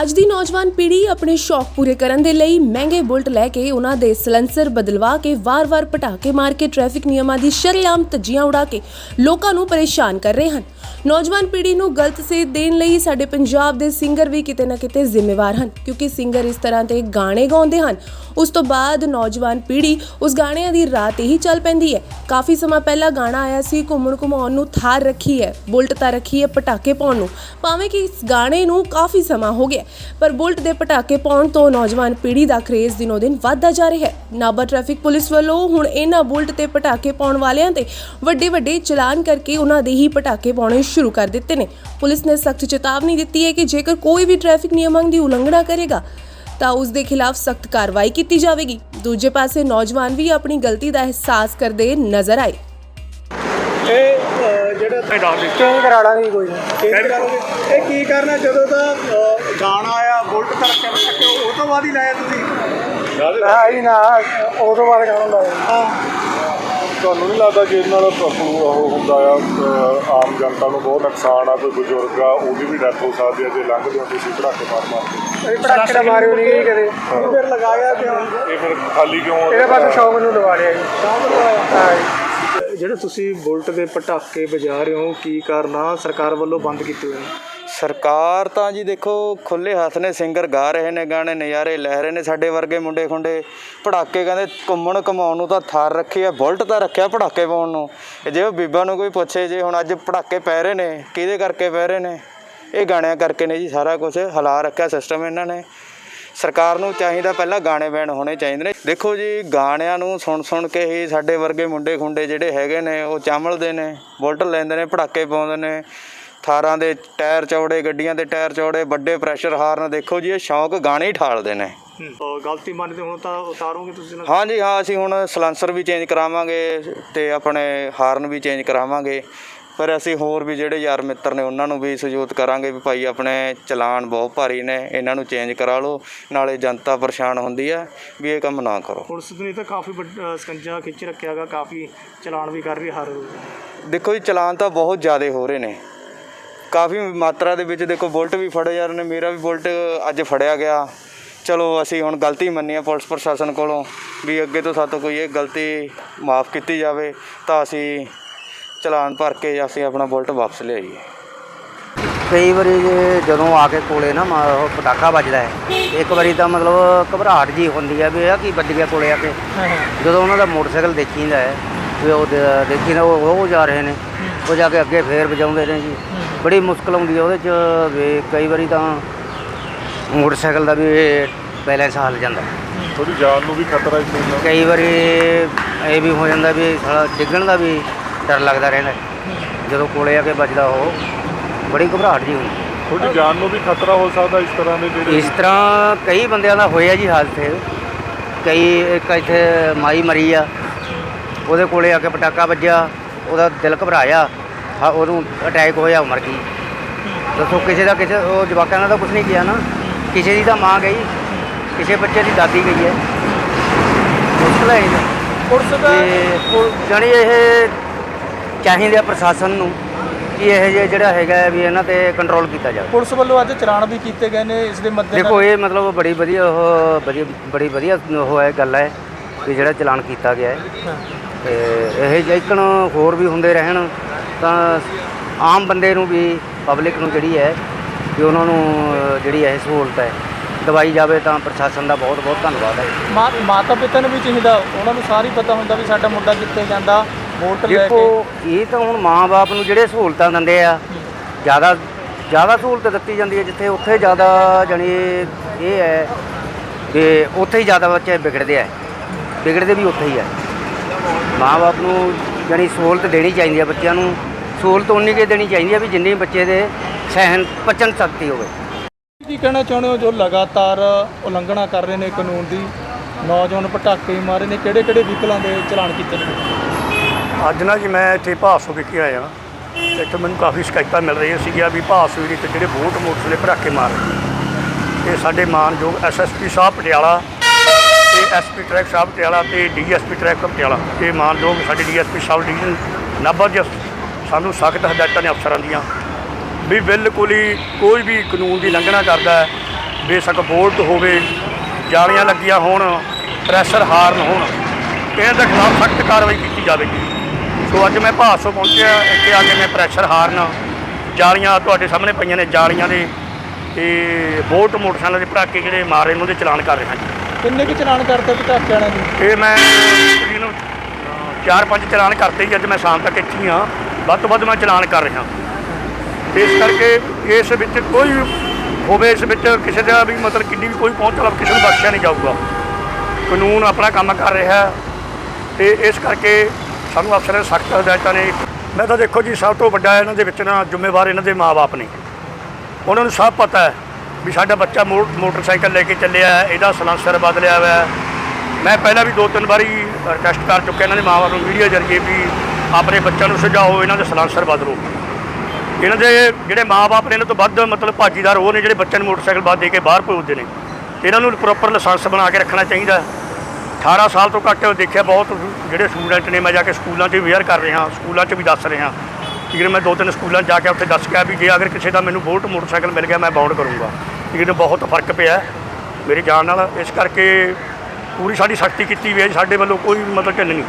ਅੱਜ ਦੀ ਨੌਜਵਾਨ ਪੀੜ੍ਹੀ ਆਪਣੇ ਸ਼ੌਕ ਪੂਰੇ ਕਰਨ ਦੇ ਲਈ ਮਹਿੰਗੇ ਬੁਲਟ ਲੈ ਕੇ ਉਹਨਾਂ ਦੇ ਸਲੈਂਸਰ ਬਦਲਵਾ ਕੇ ਵਾਰ-ਵਾਰ ਪਟਾਕੇ ਮਾਰ ਕੇ ਟ੍ਰੈਫਿਕ ਨਿਯਮਾਂ ਦੀ ਸ਼ਰੇਆਮ ਧੱਜੀਆਂ ਉਡਾ ਕੇ ਲੋਕਾਂ ਨੂੰ ਪਰੇਸ਼ਾਨ ਕਰ ਰਹੇ ਹਨ। ਨੌਜਵਾਨ ਪੀੜ੍ਹੀ ਨੂੰ ਗਲਤ ਸੇਧ ਦੇਣ ਲਈ ਸਾਡੇ ਪੰਜਾਬ ਦੇ ਸਿੰਗਰ ਵੀ ਕਿਤੇ ਨਾ ਕਿਤੇ ਜ਼ਿੰਮੇਵਾਰ ਹਨ, ਕਿਉਂਕਿ ਸਿੰਗਰ ਇਸ ਤਰ੍ਹਾਂ ਦੇ ਗਾਣੇ ਗਾਉਂਦੇ ਹਨ। ਉਸ ਤੋਂ ਬਾਅਦ ਨੌਜਵਾਨ ਪੀੜ੍ਹੀ ਉਸ ਗਾਣਿਆਂ ਦੀ ਰਾਹ ਤੇ ਹੀ ਚੱਲ ਪੈਂਦੀ ਹੈ। ਕਾਫੀ ਸਮਾਂ ਪਹਿਲਾਂ ਗਾਣਾ ਆਇਆ ਸੀ, ਘੁੰਮਣ ਘੁਮਾਉਣ ਨੂੰ ਥਾਰ ਰੱਖੀ ਹੈ, ਬੁਲਟ ਤਾਂ ਰੱਖੀ ਹੈ ਪਟਾਕੇ ਪਾਉਣ ਨੂੰ। ਭਾਵੇਂ ਕਿ ਇਸ ਗਾਣੇ ਨੂੰ ਕਾਫੀ ਸਮਾਂ ਹੋ ਗਿਆ ਪਰ ਬੁਲਟ ਦੇ ਪਟਾਕੇ ਪਾਉਣ ਤੋਂ ਨੌਜਵਾਨ ਪੀੜ੍ਹੀ ਦਾ ਕਰੇਜ਼ ਦਿਨੋ ਦਿਨ ਵੱਧਦਾ ਜਾ ਰਿਹਾ ਹੈ। ਨਾਭਾ ਟ੍ਰੈਫਿਕ ਪੁਲਿਸ ਵੱਲੋਂ ਹੁਣ ਇਹਨਾਂ ਬੁਲਟ ਤੇ ਪਟਾਕੇ ਪਾਉਣ ਵਾਲਿਆਂ ਤੇ ਵੱਡੇ ਵੱਡੇ ਚਲਾਨ ਕਰਕੇ ਉਹਨਾਂ ਦੇ ਹੀ ਪਟਾਕੇ ਪਾਉਣੇ ਸ਼ੁਰੂ ਕਰ ਦਿੱਤੇ ਨੇ। ਪੁਲਿਸ ਨੇ ਸਖਤ ਚੇਤਾਵਨੀ ਦਿੱਤੀ ਹੈ ਕਿ ਜੇਕਰ ਕੋਈ ਵੀ ਟ੍ਰੈਫਿਕ ਨਿਯਮਾਂ ਦੀ ਉਲੰਘਣਾ ਕਰੇਗਾ, ਤਾਂ ਉਸ ਦੇ ਖਿਲਾਫ ਸਖਤ ਕਾਰਵਾਈ ਕੀਤੀ ਜਾਵੇਗੀ। ਦੂਜੇ ਪਾਸੇ ਨੌਜਵਾਨ ਵੀ ਆਪਣੀ ਗਲਤੀ ਦਾ ਅਹਿਸਾਸ ਕਰਦੇ ਨਜ਼ਰ ਆਏ। ਇਹ ਚੇਂਜ ਕਰਾ ਲਾਂਗੇ ਕੋਈ ਨਹੀਂ ਚੇਂਜ ਕਰੋਗੇ ਇਹ ਕੀ ਕਰਨਾ ਜਦੋਂ ਦਾ ਗਾਣਾ ਆਇਆ ਬੁਲਟ ਤਾਂ ਰੱਖਿਆ ਰੱਖਿਆ ਉਹ ਤੋਂ ਬਾਅਦ ਹੀ ਲਾਇਆ ਤੁਸੀਂ? ਹਾਂ ਹੀ ਨਾ ਉਦੋਂ ਬਾਅਦ ਗਾਣਾ ਲਾਇਆ। ਹਾਂ। ਤੁਹਾਨੂੰ ਨਹੀਂ ਲੱਗਦਾ ਕਿ ਇਹਨਾਂ ਦਾ ਤੁਹਾਨੂੰ ਉਹ ਹੁੰਦਾ ਆ ਆਮ ਜਨਤਾ ਨੂੰ ਬਹੁਤ ਨੁਕਸਾਨ ਆ ਕੋਈ ਬਜ਼ੁਰਗ ਆ ਉਹਦੀ ਵੀ ਡੈਥ ਹੋ ਸਕਦੀ ਹੈ ਜੇ ਲੰਘਦੇ ਹੋ ਤੁਸੀਂ ਪੜਾਕੇ ਮਾਰ ਮਾਰ ਕੇ। ਇਹ ਪਟਾਕੇ ਦਾ ਮਾਰਿਓ ਨਹੀਂ ਕਦੇ। ਉਹ ਫਿਰ ਲਗਾਇਆ ਕਿਉਂ ਇਹ ਫਿਰ ਖਾਲੀ ਕਿਉਂ ਆ? ਇਹਦੇ ਬਸ ਸ਼ੌਕ ਨੂੰ ਲਵਾ ਲਿਆ ਜੀ। ਸ਼ੌਂਕ ਲਗਾਇਆ ਹਾਂ ਜੀ। ਜਿਹੜੇ ਤੁਸੀਂ ਬੁਲਟ ਦੇ ਪਟਾਕੇ ਵਜਾ ਰਹੇ ਹੋ, ਕੀ ਕਾਰਨਾ ਸਰਕਾਰ ਵੱਲੋਂ ਬੰਦ ਕੀਤੇ ਹੋਏ ਨੇ। ਸਰਕਾਰ ਤਾਂ ਜੀ ਦੇਖੋ ਖੁੱਲੇ ਹੱਥ ਨੇ ਸਿੰਗਰ ਗਾ ਰਹੇ ਨੇ, ਗਾਣੇ, ਨਜ਼ਾਰੇ ਲੈ ਰਹੇ ਨੇ ਸਾਡੇ ਵਰਗੇ ਮੁੰਡੇ ਖੁੰਡੇ ਪੜਾਕੇ ਕਹਿੰਦੇ ਘੁੰਮਣ ਘਮਾਉਣ ਨੂੰ ਤਾਂ ਥਾਰ ਰੱਖੀ ਹੈ ਬੁਲਟ ਤਾਂ ਰੱਖਿਆ ਪੜਾਕੇ ਪਾਉਣ ਨੂੰ। ਇਹ ਜੇ ਉਹ ਬੀਬਾ ਨੂੰ ਕੋਈ ਪੁੱਛੇ ਜੇ ਹੁਣ ਅੱਜ ਪੜਾਕੇ ਪੈ ਰਹੇ ਨੇ, ਕਿਹਦੇ ਕਰਕੇ ਪੈ ਰਹੇ ਨੇ? ਇਹ ਗਾਣਿਆਂ ਕਰਕੇ ਨੇ ਜੀ, ਸਾਰਾ ਕੁਝ ਹਲਾ ਰੱਖਿਆ ਸਿਸਟਮ ਇਹਨਾਂ ਨੇ। ਸਰਕਾਰ ਨੂੰ ਚਾਹੀਦਾ ਪਹਿਲਾਂ ਗਾਣੇ ਬੈਨ ਹੋਣੇ ਚਾਹੀਦੇ ਨੇ। ਦੇਖੋ ਜੀ ਗਾਣਿਆਂ ਨੂੰ ਸੁਣ ਸੁਣ ਕੇ ਹੀ ਸਾਡੇ ਵਰਗੇ ਮੁੰਡੇ ਖੁੰਡੇ ਜਿਹੜੇ ਹੈਗੇ ਨੇ ਉਹ ਚਾਮਲਦੇ ਨੇ ਬੁਲਟ ਲੈਂਦੇ ਨੇ ਪੜਾਕੇ ਪਾਉਂਦੇ ਨੇ ਥਾਰਾਂ ਦੇ ਟਾਇਰ ਚੌੜੇ ਗੱਡੀਆਂ ਦੇ ਟਾਇਰ ਚੌੜੇ ਵੱਡੇ ਪ੍ਰੈਸ਼ਰ ਹਾਰਨ ਦੇਖੋ ਜੀ ਇਹ ਸ਼ੌਂਕ ਗਾਣੇ ਹੀ ਠਾਲਦੇ ਨੇ। ਗਲਤੀ ਮੰਨਦੇ ਹੁਣ ਤਾਂ ਉਤਾਰੋਗੇ ਤੁਸੀਂ ਨਾ ਹਾਂਜੀ ਹਾਂ ਅਸੀਂ ਹੁਣ ਸਲੈਂਸਰ ਵੀ ਚੇਂਜ ਕਰਾਵਾਂਗੇ ਤੇ ਆਪਣੇ ਹਾਰਨ ਵੀ ਚੇਂਜ ਕਰਾਵਾਂਗੇ। ਪਰ ਅਸੀਂ ਹੋਰ ਵੀ ਜਿਹੜੇ ਯਾਰ ਮਿੱਤਰ ਨੇ ਉਹਨਾਂ ਨੂੰ ਵੀ ਸਹਿਯੋਗ ਕਰਾਂਗੇ ਵੀ ਭਾਈ ਆਪਣੇ ਚਲਾਨ ਬਹੁਤ ਭਾਰੀ ਨੇ ਇਹਨਾਂ ਨੂੰ ਚੇਂਜ ਕਰਾ ਲਓ ਨਾਲੇ ਜਨਤਾ ਪਰੇਸ਼ਾਨ ਹੁੰਦੀ ਹੈ ਵੀ ਇਹ ਕੰਮ ਨਾ ਕਰੋ। ਪੁਲਿਸ ਨੇ ਤਾਂ ਕਾਫੀ ਵੱਡਾ ਸਕੰਜਾ ਖਿੱਚ ਰੱਖਿਆਗਾ ਕਾਫੀ ਚਲਾਨ ਵੀ ਕਰ ਰਹੀ ਹਰ ਰੋਜ਼। ਦੇਖੋ ਜੀ ਚਲਾਨ ਤਾਂ ਬਹੁਤ ਜ਼ਿਆਦਾ ਹੋ ਰਹੇ ਨੇ। ਕਾਫੀ ਮਾਤਰਾ ਦੇ ਵਿੱਚ ਦੇਖੋ ਬੁਲਟ ਵੀ ਫੜੇ ਜਾ ਰਹੇ ਨੇ ਮੇਰਾ ਵੀ ਬੁਲਟ ਅੱਜ ਫੜਿਆ ਗਿਆ। ਚਲੋ ਅਸੀਂ ਹੁਣ ਗਲਤੀ ਮੰਨੀ ਹੈ ਪੁਲਿਸ ਪ੍ਰਸ਼ਾਸਨ ਕੋਲੋਂ ਵੀ ਅੱਗੇ ਤੋਂ ਸਾਤੋਂ ਕੋਈ ਇਹ ਗਲਤੀ ਮਾਫ ਕੀਤੀ ਜਾਵੇ ਤਾਂ ਅਸੀਂ ਚਲਾਨ ਭਰ ਕੇ ਅਸੀਂ ਆਪਣਾ ਬੁਲਟ ਵਾਪਸ ਲਿਆਈਏ। ਕਈ ਵਾਰੀ ਜੇ ਜਦੋਂ ਆ ਕੇ ਕੋਲੇ ਨਾ ਮਾ- ਉਹ ਪਟਾਕਾ ਵੱਜਦਾ ਹੈ ਇੱਕ ਵਾਰੀ ਤਾਂ ਮਤਲਬ ਘਬਰਾਹਟ ਜੀ ਹੁੰਦੀ ਹੈ ਵੀ ਇਹ ਕੀ ਵੱਜ ਗਿਆ ਕੋਲੇ ਆ ਕੇ। ਜਦੋਂ ਉਹਨਾਂ ਦਾ ਮੋਟਰਸਾਈਕਲ ਦੇਖੀਦਾ ਹੈ ਵੀ ਉਹ ਦੇ- ਦੇਖੀਦਾ ਉਹ ਉਹ ਜਾ ਰਹੇ ਨੇ ਉਹ ਜਾ ਕੇ ਅੱਗੇ ਫੇਰ ਵਜਾਉਂਦੇ ਨੇ ਜੀ। ਬੜੀ ਮੁਸ਼ਕਲ ਆਉਂਦੀ ਹੈ ਉਹਦੇ ਚ ਵੀ ਕਈ ਵਾਰੀ ਤਾਂ ਮੋਟਰਸਾਈਕਲ ਦਾ ਵੀ ਬੈਲੈਂਸ ਹਲ ਜਾਂਦਾ ਹੈ। ਤੁਹਾਡੀ ਜਾਨ ਨੂੰ ਵੀ ਖਤਰਾ ਦਾ। ਕਈ ਵਾਰੀ ਇਹ ਵੀ ਹੋ ਜਾਂਦਾ ਵੀ ਸਾਲਾ ਡਿੱਗਣ ਦਾ ਵੀ ਡਰ ਲੱਗਦਾ ਰਹਿੰਦਾ। ਜਦੋਂ ਕੋਲੇ ਆ ਕੇ ਵੱਜਦਾ ਉਹ ਬੜੀ ਘਬਰਾਹਟ ਜੀ ਹੁੰਦੀ ਹੈ ਤੁਹਾਡੀ ਜਾਨ ਨੂੰ ਵੀ ਖਤਰਾ ਹੋ ਸਕਦਾ ਇਸ ਤਰ੍ਹਾਂ ਦੇ ਜਿਹੜੇ ਇਸ ਤਰ੍ਹਾਂ ਕਈ ਬੰਦਿਆਂ ਦਾ ਹੋਇਆ ਜੀ ਹਾਦਸੇ। ਕਈ ਇੱਕ ਇੱਥੇ ਮਾਈ ਮਰੀ ਆ ਉਹਦੇ ਕੋਲੇ ਆ ਕੇ ਪਟਾਕਾ ਵੱਜਿਆ ਉਹਦਾ ਦਿਲ ਘਬਰਾਇਆ ਹਾਂ ਉਹਨੂੰ ਅਟੈਕ ਹੋਇਆ ਉਹ ਮਰ ਗਈ ਦੱਸੋ ਕਿਸੇ ਦਾ ਕਿਸੇ ਉਹ ਜਵਾਕਾਂ ਨਾਲ ਤਾਂ ਕੁਝ ਨਹੀਂ ਕੀਤਾ ਨਾ। ਕਿਸੇ ਦੀ ਤਾਂ ਮਾਂ ਗਈ ਕਿਸੇ ਬੱਚੇ ਦੀ ਦਾਦੀ ਗਈ ਹੈ। ਮੁਸ਼ਕਲ ਹੈ ਇਹ ਪੁਲਿਸ ਦਾ ਜਾਣੀ ਇਹ ਚਾਹੀਦਾ ਪ੍ਰਸ਼ਾਸਨ ਨੂੰ ਕਿ ਇਹ ਜਿਹੇ ਜਿਹੜਾ ਹੈਗਾ ਵੀ ਇਹਨਾਂ ਤੇ ਕੰਟਰੋਲ ਕੀਤਾ ਜਾਵੇ। ਪੁਲਿਸ ਵੱਲੋਂ ਅੱਜ ਚਲਾਨ ਵੀ ਕੀਤੇ ਗਏ ਨੇ ਇਸ ਦੇ ਮੱਦੇ ਦੇਖੋ ਇਹ ਮਤਲਬ ਬੜੀ ਵਧੀਆ ਉਹ ਬੜੀ ਬੜੀ ਵਧੀਆ ਉਹ ਹੈ ਗੱਲ ਹੈ ਕਿ ਜਿਹੜਾ ਚਲਾਨ ਕੀਤਾ ਗਿਆ ਹੈ। ਤੇ ਇਹ ਜੇਕਣ ਹੋਰ ਵੀ ਹੁੰਦੇ ਰਹਿਣ ਤਾਂ ਆਮ ਬੰਦੇ ਨੂੰ ਵੀ ਪਬਲਿਕ ਨੂੰ ਜਿਹੜੀ ਹੈ ਕਿ ਉਹਨਾਂ ਨੂੰ ਅਹ, ਜਿਹੜੀ ਇਹ ਸਹੂਲਤ ਹੈ ਦਵਾਈ ਜਾਵੇ ਤਾਂ ਪ੍ਰਸ਼ਾਸਨ ਦਾ ਬਹੁਤ ਬਹੁਤ ਧੰਨਵਾਦ ਹੈ। ਮਾਤਾ ਪਿਤਾ ਨੂੰ ਵੀ ਚਾਹੀਦਾ ਉਹਨਾਂ ਨੂੰ ਸਾਰੀ ਪਤਾ ਹੁੰਦਾ ਵੀ ਸਾਡਾ ਮੁੰਡਾ ਕਿੱਥੇ ਜਾਂਦਾ। ਵੋਟ ਲੈ ਕੇ। ਦੇਖੋ ਇਹ ਤਾਂ ਹੁਣ ਮਾਂ-ਬਾਪ ਨੂੰ ਜਿਹੜੇ ਸਹੂਲਤਾਂ ਦਿੰਦੇ ਆ ਜ਼ਿਆਦਾ ਜ਼ਿਆਦਾ ਸਹੂਲਤ ਦਿੱਤੀ ਜਾਂਦੀ ਹੈ ਜਿੱਥੇ ਉੱਥੇ ਜ਼ਿਆਦਾ ਜਾਣੀ ਇਹ ਹੈ ਕਿ ਉੱਥੇ ਹੀ ਜ਼ਿਆਦਾ ਬੱਚੇ ਵਿਗੜਦੇ ਆ। ਵਿਗੜਦੇ ਵੀ ਉੱਥੇ ਹੀ ਆ। ਮਾਂ-ਬਾਪ ਨੂੰ ਜਾਣੀ ਸਹੂਲਤ ਦੇਣੀ ਚਾਹੀਦੀ ਹੈ ਬੱਚਿਆਂ ਨੂੰ। ਸਹੂਲਤ ਉਨੀ ਕੇ ਦੇਣੀ ਚਾਹੀਦੀ ਹੈ ਵੀ ਜਿੰਨੀ ਬੱਚੇ ਦੇ ਸਹਿਨ ਪਚਨ ਸ਼ਕਤੀ ਹੋਵੇ। ਕੀ ਕਹਿਣਾ ਚਾਹੁੰਦੇ ਹੋ ਜੋ ਲਗਾਤਾਰ ਉਲੰਘਣਾ ਕਰ ਰਹੇ ਨੇ ਕਾਨੂੰਨ ਦੀ? ਨੌਜਵਾਨ ਪਟਾਕੇ ਮਾਰੇ ਨੇ ਕਿਹੜੇ ਕਿਹੜੇ ਵਹੀਕਲਾਂ ਦੇ ਚਲਾਨ ਕੀਤੇ ਨੇ? ਅੱਜ ਨਾ ਜੀ ਮੈਂ ਇੱਥੇ ਭਾਸੋ ਵਿਖੇ ਆਇਆ ਇੱਥੇ ਮੈਨੂੰ ਕਾਫੀ ਸ਼ਿਕਾਇਤਾਂ ਮਿਲ ਰਹੀਆਂ ਸੀਗੀਆਂ ਵੀ ਭਾਸੋ ਦੇ ਵਿੱਚ ਜਿਹੜੇ ਵੋਟ ਮੋਟਰਸਾਈਕਲ ਪਟਾਕੇ ਮਾਰ ਰਹੇ ਤੇ ਸਾਡੇ ਮਾਨਯੋਗ ਐਸਐਸਪੀ ਸਾਹਿਬ ਪਟਿਆਲਾ ਤੇ ਐਸਪੀ ਟਰੈਕ ਸਾਹਿਬ ਪਟਿਆਲਾ ਤੇ ਡੀਐਸਪੀ ਟਰੈਕ ਪਟਿਆਲਾ ਤੇ ਮਾਨਯੋਗ ਸਾਡੇ ਡੀਐਸਪੀ ਸਾਹਿਬ ਡਿਵੀਜ਼ਨ ਨਾਭਾ ਜੀ ਸਾਨੂੰ ਸਖਤ ਹਦਾਇਤਾਂ ਨੇ ਅਫਸਰਾਂ ਦੀਆਂ ਵੀ ਬਿਲਕੁਲ ਹੀ ਕੋਈ ਵੀ ਕਾਨੂੰਨ ਦੀ ਲੰਘਣਾ ਕਰਦਾ ਹੈ, ਬੇਸ਼ੱਕ ਬੋਲਟ ਹੋਵੇ, ਜਾਲੀਆਂ ਲੱਗੀਆਂ ਹੋਣ, ਪ੍ਰੈਸ਼ਰ ਹਾਰਨ ਹੋਣ, ਇਹਨਾਂ ਦੇ ਖਿਲਾਫ ਸਖਤ ਕਾਰਵਾਈ ਕੀਤੀ ਜਾਵੇਗੀ। ਸੋ ਅੱਜ ਮੈਂ ਭਾਸੋ ਪਹੁੰਚਿਆ ਇੱਥੇ ਆ ਕੇ ਮੈਂ ਪ੍ਰੈਸ਼ਰ ਹਾਰਨ ਜਾਲੀਆਂ ਤੁਹਾਡੇ ਸਾਹਮਣੇ ਪਈਆਂ ਨੇ ਜਾਲੀਆਂ ਦੇ ਤੇ ਬੋਲਟ ਮੋਟਰਸਾਈਕਲ ਦੇ ਪਟਾਕੇ ਜਿਹੜੇ ਮਾਰੇ ਨੇ ਉਹਦੇ ਚਲਾਨ ਕਰ ਰਿਹਾ ਜੀ। ਕਿੰਨੇ ਕੁ ਚਲਾਨ ਕਰਤੇ ਪਟਾਕੇ ਵਾਲਿਆਂ ਦੇ ਇਹ ਮੈਂ ਤਕਰੀਬਨ ਚਾਰ ਪੰਜ ਚਲਾਨ ਕਰਤੇ ਜੀ ਅੱਜ ਮੈਂ ਸ਼ਾਮ ਤੱਕ ਇੱਥੇ ਹੀ ਵੱਧ ਤੋਂ ਵੱਧ ਮੈਂ ਚਲਾਨ ਕਰ ਰਿਹਾ। ਇਸ ਕਰਕੇ ਇਸ ਵਿੱਚ ਕੋਈ ਹੋਵੇ ਇਸ ਵਿੱਚ ਕਿਸੇ ਦਾ ਵੀ ਮਤਲਬ ਕਿੰਨੀ ਵੀ ਕੋਈ ਪਹੁੰਚ ਵਾਲਾ ਕਿਸੇ ਨੂੰ ਬਖਸ਼ਿਆ ਨਹੀਂ ਜਾਊਗਾ। ਕਾਨੂੰਨ ਆਪਣਾ ਕੰਮ ਕਰ ਰਿਹਾ ਤੇ ਇਸ ਕਰਕੇ ਸਾਨੂੰ ਅਫਸਰ ਦੇ ਸਖਤ ਹਦਾਇਤਾਂ ਨੇ। ਮੈਂ ਤਾਂ ਦੇਖੋ ਜੀ, ਸਭ ਤੋਂ ਵੱਡਾ ਇਹਨਾਂ ਦੇ ਵਿੱਚ ਨਾ ਜ਼ਿੰਮੇਵਾਰ ਇਹਨਾਂ ਦੇ ਮਾਪੇ ਨੇ। ਉਹਨਾਂ ਨੂੰ ਸਭ ਪਤਾ ਹੈ ਵੀ ਸਾਡਾ ਬੱਚਾ ਮੋ- ਮੋਟਰਸਾਈਕਲ ਲੈ ਕੇ ਚੱਲਿਆ ਹੈ, ਇਹਦਾ ਸਲਾਂਸਰ ਬਦਲਿਆ ਹੋਇਆ ਹੈ। ਮੈਂ ਪਹਿਲਾਂ ਵੀ ਦੋ ਤਿੰਨ ਵਾਰੀ ਰਿਕਵੈਸਟ ਕਰ ਚੁੱਕਿਆ ਇਹਨਾਂ ਦੇ ਮਾਪਿਆਂ ਨੂੰ ਵੀਡੀਓ ਜਰੀਏ ਵੀ ਆਪਣੇ ਬੱਚਿਆਂ ਨੂੰ ਸੁਝਾਓ, ਇਹਨਾਂ ਦੇ ਸਲਾਂਸਰ ਬਦਲੋ। ਇਹਨਾਂ ਦੇ ਜਿਹੜੇ ਮਾਪੇ ਨੇ, ਇਹਨਾਂ ਤੋਂ ਵੱਧ ਮਤਲਬ ਭਾਗੀਦਾਰ ਉਹ ਨੇ ਜਿਹੜੇ ਬੱਚਿਆਂ ਨੂੰ ਮੋਟਰਸਾਈਕਲ ਬਾਅਦ ਦੇ ਕੇ ਬਾਹਰ ਭੇਜਦੇ ਨੇ। ਇਹਨਾਂ ਨੂੰ ਪ੍ਰੋਪਰ ਲਾਇਸੈਂਸ ਬਣਾ ਕੇ ਰੱਖਣਾ ਚਾਹੀਦਾ 18 ਸਾਲ ਤੋਂ ਘੱਟ ਦੇਖਿਆ ਬਹੁਤ ਜਿਹੜੇ ਸਟੂਡੈਂਟ ਨੇ, ਮੈਂ ਜਾ ਕੇ ਸਕੂਲਾਂ 'ਚ ਵੀ ਵੇਅਰ ਕਰ ਰਿਹਾ, ਸਕੂਲਾਂ 'ਚ ਵੀ ਦੱਸ ਰਿਹਾ। ਕਿ ਹੈ ਮੈਂ ਦੋ ਤਿੰਨ ਸਕੂਲਾਂ 'ਚ ਜਾ ਕੇ ਉੱਥੇ ਦੱਸ ਕੇ ਆਇਆ ਵੀ ਜੇ ਅਗਰ ਕਿਸੇ ਦਾ ਮੈਨੂੰ ਬੋਲਟ ਮੋਟਰਸਾਈਕਲ ਮਿਲ ਗਿਆ, ਮੈਂ ਬਾਉਂਡ ਕਰੂੰਗਾ। ਠੀਕ ਬਹੁਤ ਫ਼ਰਕ ਪਿਆ ਮੇਰੀ ਜਾਨ ਨਾਲ। ਇਸ ਕਰਕੇ ਪੂਰੀ ਸਾਡੀ ਸਖਤੀ ਕੀਤੀ ਵੀ ਹੈ, ਸਾਡੇ ਵੱਲੋਂ ਕੋਈ ਮਤਲਬ ਢਿੱਲ ਨਹੀਂ।